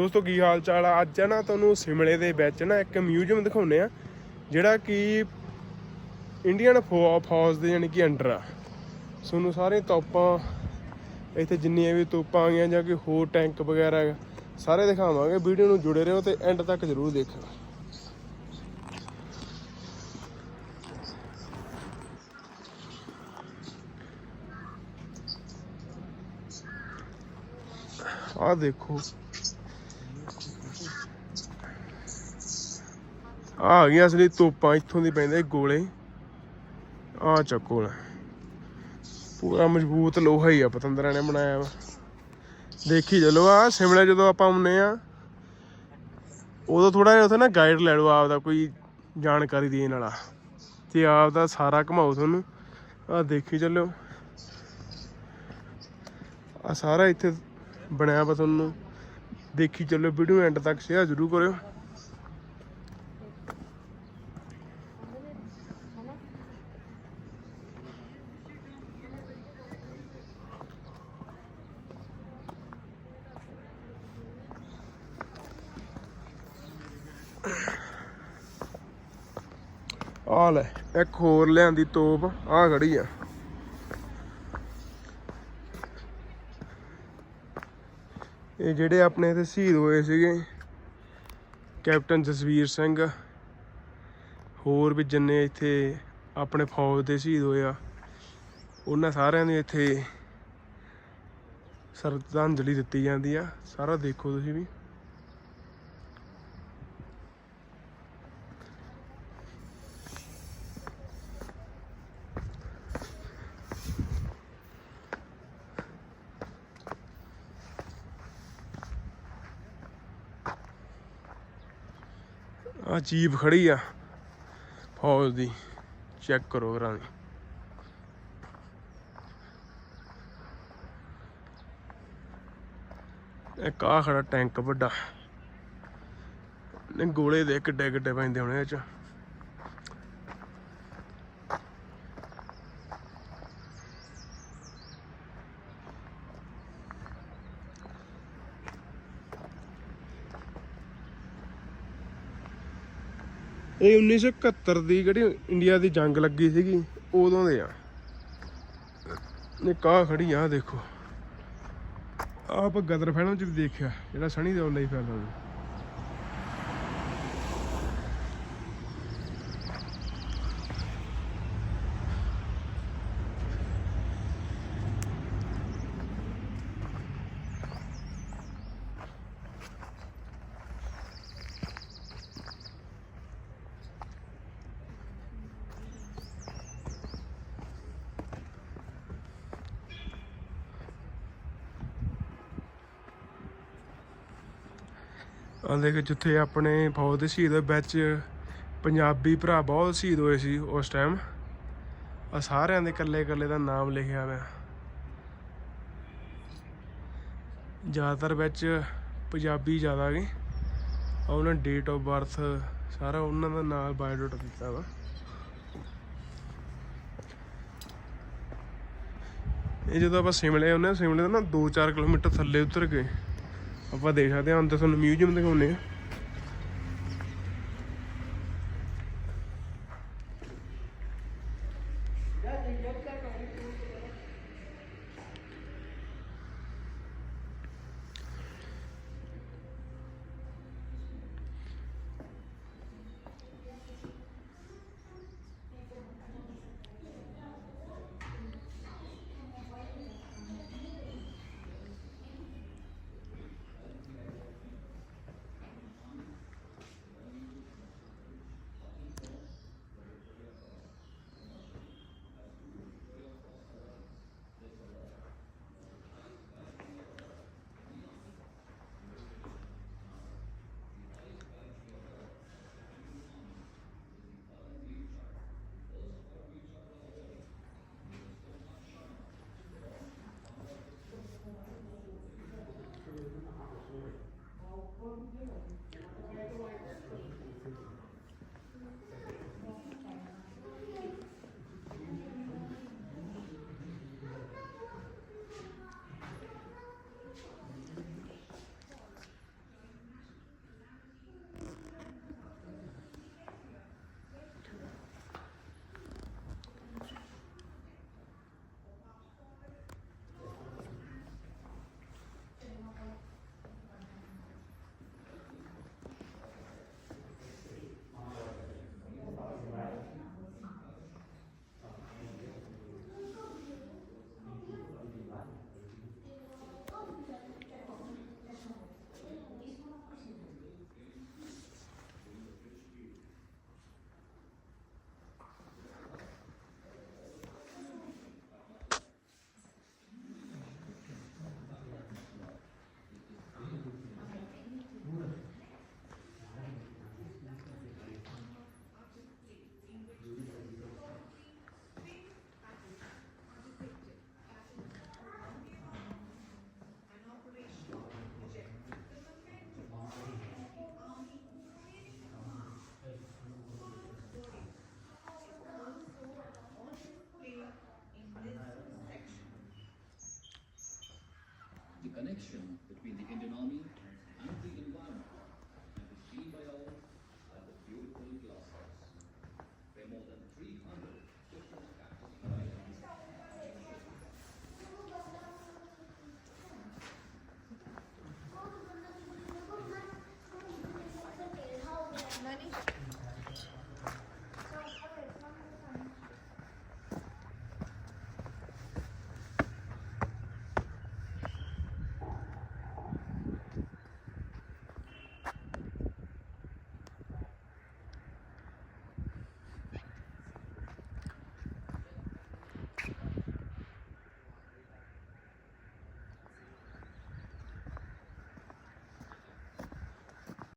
ਦੋਸਤੋ, ਕੀ ਹਾਲ ਚਾਲ ਆ? ਅੱਜ ਨਾ ਤੁਹਾਨੂੰ ਸਿਮਲੇ ਦੇ ਵਿੱਚ ਨਾ ਇੱਕ ਮਿਊਜ਼ੀਅਮ ਦਿਖਾਉਨੇ ਆ, ਜਿਹੜਾ ਕਿ ਇੰਡੀਅਨ ਫੌਜ ਦੇ ਯਾਨੀ ਕਿ ਅੰਡਰ ਆ। ਤੁਹਾਨੂੰ ਸਾਰੇ ਤੋਪਾਂ ਇੱਥੇ ਜਿੰਨੀਆਂ ਵੀ ਤੋਪਾਂ ਆ ਗਈਆਂ ਜਾਂ ਕਿ ਹੋਰ ਟੈਂਕ ਵਗੈਰਾ, ਸਾਰੇ ਦਿਖਾਵਾਂਗੇ। ਵੀਡੀਓ ਨੂੰ ਜੁੜੇ ਰਹੋ ਤੇ ਐਂਡ ਤੱਕ ਜ਼ਰੂਰ ਦੇਖਿਓ ਆਹ ਦੇਖੋ ਆਹ ਆ ਗਈਆਂ ਅਸਲੀ ਤੋਪਾਂ, ਇੱਥੋਂ ਦੀ ਪੈਂਦੇ ਗੋਲੇ। ਆ ਚੱਕੋ ਲੈ। ਪੂਰਾ ਮਜ਼ਬੂਤ ਲੋਹਾ ਹੀ ਆ, ਪਤੰਦਰਾਂ ਨੇ ਬਣਾਇਆ ਵਾ। ਦੇਖੀ ਚਲੋ ਆ, ਸਿਮਲੇ ਜਦੋਂ ਆਪਾਂ ਆਉਂਦੇ ਆ, ਉਦੋਂ ਥੋੜਾ ਜਿਹਾ ਉੱਥੇ ਨਾ ਗਾਈਡ ਲੈ ਲਓ ਆਪ ਦਾ ਕੋਈ ਜਾਣਕਾਰੀ ਦੇਣ ਵਾਲਾ। ਤੇ ਆਪਦਾ ਸਾਰਾ ਘਮਾਓ ਤੁਹਾਨੂੰ। ਆ ਦੇਖੀ ਚੱਲੋ। ਆ ਸਾਰਾ ਇੱਥੇ ਬਣਿਆ ਵਾ ਤੁਹਾਨੂੰ। ਦੇਖੀ ਚੱਲੋ ਵੀਡੀਓ ਐਂਡ ਤੱਕ ਸ਼ੇਅਰ ਜ਼ਰੂਰ ਕਰਿਓ। ਆ ਲੈ, ਇੱਕ ਹੋਰ ਲਿਆਂਦੀ ਤੋਪ ਆ ਖੜੀ ਆ। ਇਹ ਜਿਹੜੇ ਆਪਣੇ ਇੱਥੇ ਸ਼ਹੀਦ ਹੋਏ ਸੀਗੇ, ਕੈਪਟਨ ਜਸਵੀਰ ਸਿੰਘ, ਹੋਰ ਵੀ ਜਿੰਨੇ ਇੱਥੇ ਆਪਣੇ ਫੌਜ ਦੇ ਸ਼ਹੀਦ ਹੋਏ ਆ, ਉਹਨਾਂ ਸਾਰਿਆਂ ਨੂੰ ਇੱਥੇ ਸ਼ਰਧਾਂਜਲੀ ਦਿੱਤੀ ਜਾਂਦੀ ਆ। ਸਾਰਾ ਦੇਖੋ ਤੁਸੀਂ ਵੀ। ਆ ਜੀਪ ਖੜੀ ਆ। ਫੌਜ ਦੀ। ਚੈੱਕ ਕਰੋ ਕਰਾਂ ਦੀ ਇੱਕ ਆ ਖੜਾ ਟੈਂਕ ਵੱਡਾ। ਨੇ ਗੋਲੇ ਦੇ ਕਿੱਡੇ ਕਿੱਡੇ ਪੈਂਦੇ ਹੋਣੇ ਇਹ ਚ। ਇਹ 1971 ਦੀ ਜਿਹੜੀ ਇੰਡੀਆ ਦੀ ਜੰਗ ਲੱਗੀ ਸੀਗੀ, ਉਦੋਂ ਦੇ ਆ। ਨੇ ਕਾ ਖੜੀ ਆ ਦੇਖੋ। ਆਪ ਗਦਰ ਫਿਲਮ ਚ ਵੀ ਦੇਖਿਆ, ਜਿਹੜਾ ਸਣੀ ਦਿਓਲ ਲਈ ਫਿਲਮ ਆ ਕਿ ਜਿੱਥੇ ਆਪਣੇ ਫੌਜ ਦੇ ਸ਼ਹੀਦ ਹੋਏ, ਵਿੱਚ ਪੰਜਾਬੀ ਭਰਾ ਬਹੁਤ ਸ਼ਹੀਦ ਹੋਏ ਸੀ ਉਸ ਟਾਈਮ ਆ ਸਾਰਿਆਂ ਦੇ ਇਕੱਲੇ ਇਕੱਲੇ ਦਾ ਨਾਮ ਲਿਖਿਆ ਹੋਇਆ। ਜ਼ਿਆਦਾਤਰ ਵਿੱਚ ਪੰਜਾਬੀ ਜ਼ਿਆਦਾ ਗਏ ਉਹਨਾਂ ਡੇਟ ਆਫ ਬਰਥ ਸਾਰਾ ਉਹਨਾਂ ਦਾ ਨਾਮ ਬਾਇਓਡਾਟਾ ਦਿੱਤਾ ਵਾ। ਇਹ ਜਦੋਂ ਆਪਾਂ ਸਿਮਲੇ ਆਉਂਦੇ ਹਾਂ, ਸਿਮਲੇ ਤੋਂ ਨਾ 2-4 ਕਿਲੋਮੀਟਰ ਥੱਲੇ ਉਤਰ ਗਏ ਆਪਾਂ ਦੇਖ ਸਕਦੇ ਹਾਂ ਅੰਦਰ ਤੁਹਾਨੂੰ ਮਿਊਜ਼ੀਅਮ ਦਿਖਾਉਂਦੇ ਆ connection between the Indian Army and the environment.